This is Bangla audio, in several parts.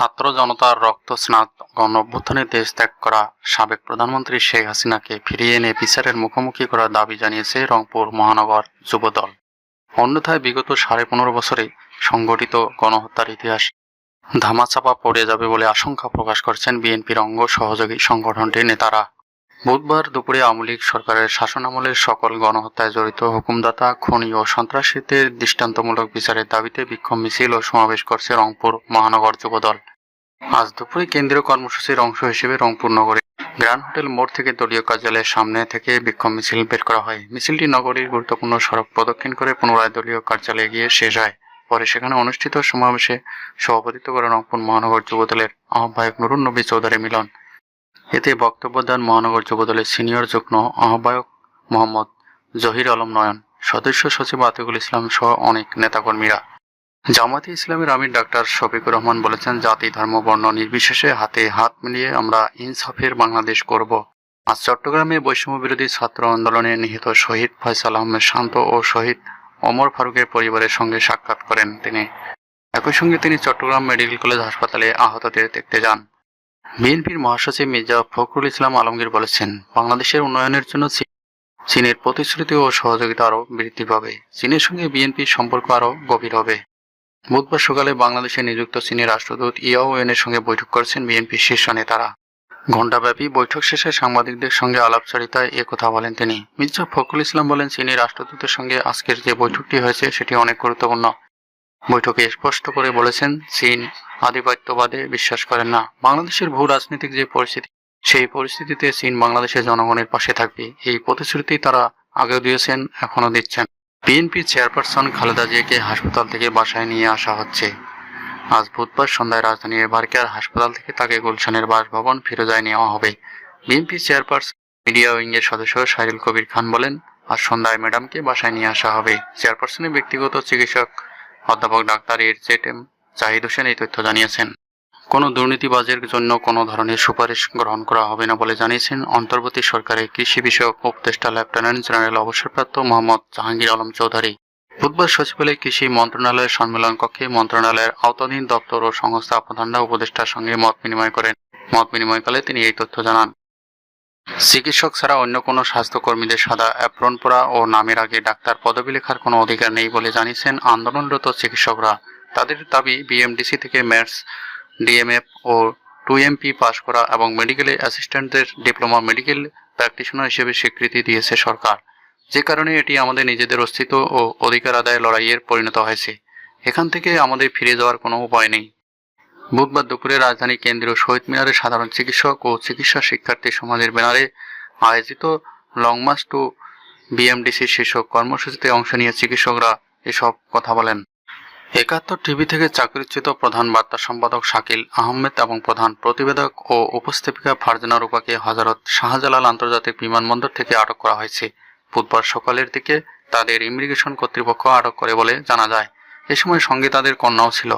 ছাত্র জনতার রক্ত স্নাত গণ অভ্যুত্থানে দেশ ত্যাগ করা সাবেক প্রধানমন্ত্রী শেখ হাসিনাকে ফিরিয়ে এনে বিচারের মুখোমুখি করার দাবি জানিয়েছে রংপুর মহানগর যুবদল। অন্যথায় বিগত সাড়ে পনেরো বছরে সংগঠিত গণহত্যার ইতিহাস ধামাচাপা পড়ে যাবে বলে আশঙ্কা প্রকাশ করছেন বিএনপির অঙ্গ সহযোগী সংগঠনটির নেতারা। বুধবার দুপুরে আওয়ামী লীগ সরকারের শাসনামলের সকল গণহত্যায় জড়িত হুকুমদাতা, খনি ও সন্ত্রাসীদের দৃষ্টান্তমূলক বিচারের দাবিতে বিক্ষোভ মিছিল ও সমাবেশ করছে রংপুর মহানগর যুবদল। আজ দুপুরে কেন্দ্রীয় কর্মসূচির অংশ হিসেবে রংপুর নগরে গ্র্যান্ড হোটেল মোড় থেকে দলীয় কার্যালয়ের সামনে থেকে বিক্ষোভ মিছিল বের করা হয়। মিছিলটি নগরীর গুরুত্বপূর্ণ সড়ক প্রদক্ষিণ করে পুনরায় দলীয় কার্যালয়ে গিয়ে শেষ হয়। পরে সেখানে অনুষ্ঠিত সমাবেশে সভাপতিত্ব করে রংপুর মহানগর যুবদলের আহ্বায়ক নুরুন নবী চৌধুরী মিলন। এতে বক্তব্য দেন মহানগর যুবদলের সিনিয়র যুগ্ম আহ্বায়ক মোহাম্মদ জহির আলম নয়ন। সদস্য সচিব আতিকুল ইসলাম সহ অনেক নেতাকর্মীরা। জামাতে ইসলামের আমির ডাক্তার শফিকুর রহমান বলেছেন, জাতি, ধর্ম, বর্ণ নির্বিশেষে হাতে হাত মিলিয়ে আমরা ইনসাফের বাংলাদেশ করব। আজ চট্টগ্রামে বৈষম্য বিরোধী ছাত্র আন্দোলনে নিহত শহীদ ফয়সাল আহমেদ শান্ত ও শহীদ অমর ফারুকের পরিবারের সঙ্গে সাক্ষাৎ করেন তিনি। একই সঙ্গে তিনি চট্টগ্রাম মেডিকেল কলেজ হাসপাতালে আহতদের দেখতে যান। বিএনপির মহাসচিব মির্জা ফখরুল ইসলাম আলমগীর বলেছেন, বাংলাদেশের উন্নয়নের জন্য চীন- চীনের প্রতিশ্রুতি ও সহযোগিতা আরও বৃদ্ধি পাবে। চীনের সঙ্গে বিএনপির সম্পর্ক আরও গভীর হবে। বুধবার সকালে বাংলাদেশে নিযুক্ত চীনের রাষ্ট্রদূত ইয়াওয়েনের সঙ্গে বৈঠক করেছেন বিএনপির শীর্ষ নেতারা। ঘণ্টাব্যাপী বৈঠক শেষে সাংবাদিকদের সঙ্গে আলাপচারিতায় এ কথা বলেন তিনি। মির্জা ফখরুল ইসলাম বলেন চীনের রাষ্ট্রদূতের সঙ্গে আজকের যে বৈঠকটি হয়েছে, সেটি অনেক গুরুত্বপূর্ণ। বৈঠকে স্পষ্ট করে বলেছেন, চীন আধিপত্যবাদে বিশ্বাস করেন না। বাংলাদেশের ভূ রাজনৈতিক যে পরিস্থিতি, সেই পরিস্থিতিতে চীন বাংলাদেশের জনগণের পাশে থাকবে। এই প্রতিশ্রুতি তারা আগেও দিয়েছেন এখনও দিচ্ছেন। বিএনপি চেয়ারপারসন খালেদা জিয়াকে হাসপাতাল থেকে বাসায় নিয়ে আসা হচ্ছে। আজ বুধবার সন্ধ্যায় রাজধানীর বারকেয়ার হাসপাতাল থেকে তাকে গুলশানের বাসভবন ফিরোজায় নেওয়া হবে। বিএনপি চেয়ারপারসন মিডিয়া উইংয়ের সদস্য সাইরুল কবির খান বলেন, আজ সন্ধ্যায় ম্যাডামকে বাসায় নিয়ে আসা হবে। চেয়ারপারসনের ব্যক্তিগত চিকিৎসক অধ্যাপক ডাক্তার এর জেট এম জাহিদ হোসেন এই তথ্য জানিয়েছেন। কোনো দুর্নীতিবাজের জন্য কোনো ধরনের সুপারিশ গ্রহণ করা হবে না বলে জানিয়েছেন অন্তর্বর্তী সরকারের কৃষি বিষয়ক উপদেষ্টা লেফটেন্যান্ট জেনারেল অবসরপ্রাপ্ত মোহাম্মদ জাহাঙ্গীর আলম চৌধুরী। বুধবার সচিবালয়ে কৃষি মন্ত্রণালয়ের সম্মেলন কক্ষে মন্ত্রণালয়ের আওতাধীন দপ্তর ও সংস্থা প্রধানরা উপদেষ্টার সঙ্গে মত বিনিময় করেন। মত বিনিময়কালে তিনি এই তথ্য জানান। চিকিৎসক ছাড়া অন্য কোনো স্বাস্থ্যকর্মীদের সাদা অ্যাপ্রন পরা ও নামের আগে ডাক্তার পদবি লেখার কোনো অধিকার নেই বলে জানিয়েছেন আন্দোলনরত চিকিৎসকরা। তাদের দাবি বিএমডিসি থেকে ম্যাটস ডিএমএফ ও টু এমপি পাশ করা এবং মেডিকেল অ্যাসিস্ট্যান্টদের ডিপ্লোমা মেডিকেল প্র্যাকটিশনার হিসেবে স্বীকৃতি দিয়েছে সরকার। যে কারণে এটি আমাদের নিজেদের অস্তিত্ব ও অধিকার আদায় লড়াইয়ের পরিণত হয়েছে। এখান থেকে আমাদের ফিরে যাওয়ার কোনো উপায় নেই। বুধবার দুপুরে রাজধানী কেন্দ্রীয় শহীদ মিনারে সাধারণ চিকিৎসক ও চিকিৎসা শিক্ষার্থী সমাজের ব্যানারে আয়োজিত লং মার্চ টু বিএমডিসি শীর্ষক কর্মসূচিতে অংশ নিয়ে চিকিৎসকরা এসব কথা বলেন। একাত্তর টিভি থেকে চাকরিচ্যুত প্রধান বার্তা সম্পাদক শাকিল আহমেদ এবং প্রধান প্রতিবেদক ও উপস্থাপিকা ফারজানা রূপাকে হজরত শাহজালাল আন্তর্জাতিক বিমানবন্দর থেকে আটক করা হয়েছে। বুধবার সকালের দিকে তাদের ইমিগ্রেশন কর্তৃপক্ষ আটক করে বলে জানা যায়। এ সময় সঙ্গে তাদের কন্যাও ছিল।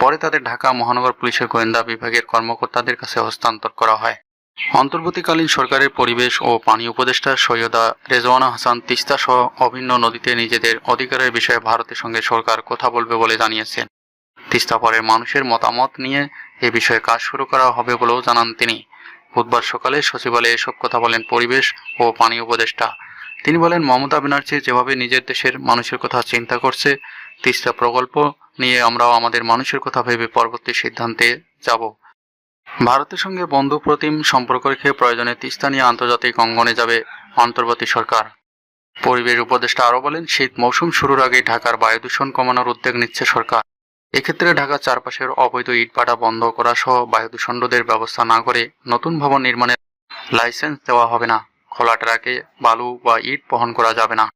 পরে তাদের ঢাকা মহানগর পুলিশের গোয়েন্দা বিভাগের কর্মকর্তাদের কাছে হস্তান্তর করা হয়। অন্তর্বর্তীকালীন সরকারের পরিবেশ ও পানি উপদেষ্টা সৈয়দা রেজওয়ানা হাসান তিস্তা সহ অভিন্ন নদীতে নিজেদের অধিকারের বিষয়ে ভারতের সঙ্গে সরকার কথা বলবে বলে জানিয়েছেন। তিস্তা পরে মানুষের মতামত নিয়ে এ বিষয়ে কাজ শুরু করা হবে বলেও জানান তিনি। বুধবার সকালে সচিবালয়ে এসব কথা বলেন পরিবেশ ও পানি উপদেষ্টা। তিনি বলেন, মমতা ব্যানার্জি যেভাবে নিজের দেশের মানুষের কথা চিন্তা করছে, তিস্তা প্রকল্প নিয়ে আমরাও আমাদের মানুষের কথা ভেবে পরবর্তী সিদ্ধান্তে যাব। ভারতের সঙ্গে বন্ধু প্রতিম সম্পর্ক রেখে প্রয়োজনে তিস্তা নিয়ে আন্তর্জাতিক অঙ্গনে যাবে অন্তর্বর্তী সরকার। পরিবেশ উপদেষ্টা আরও বলেন, শীত মৌসুম শুরুর আগে ঢাকার বায়ু দূষণ কমানোর উদ্যোগ নিচ্ছে সরকার। এক্ষেত্রে ঢাকার চারপাশের অবৈধ ইটভাটা বন্ধ করা সহ বায়ু দূষণ রোধের ব্যবস্থা না করে নতুন ভবন নির্মাণের লাইসেন্স দেওয়া হবে না। খোলা ট্রাকে বালু বা ইট বহন করা যাবে না।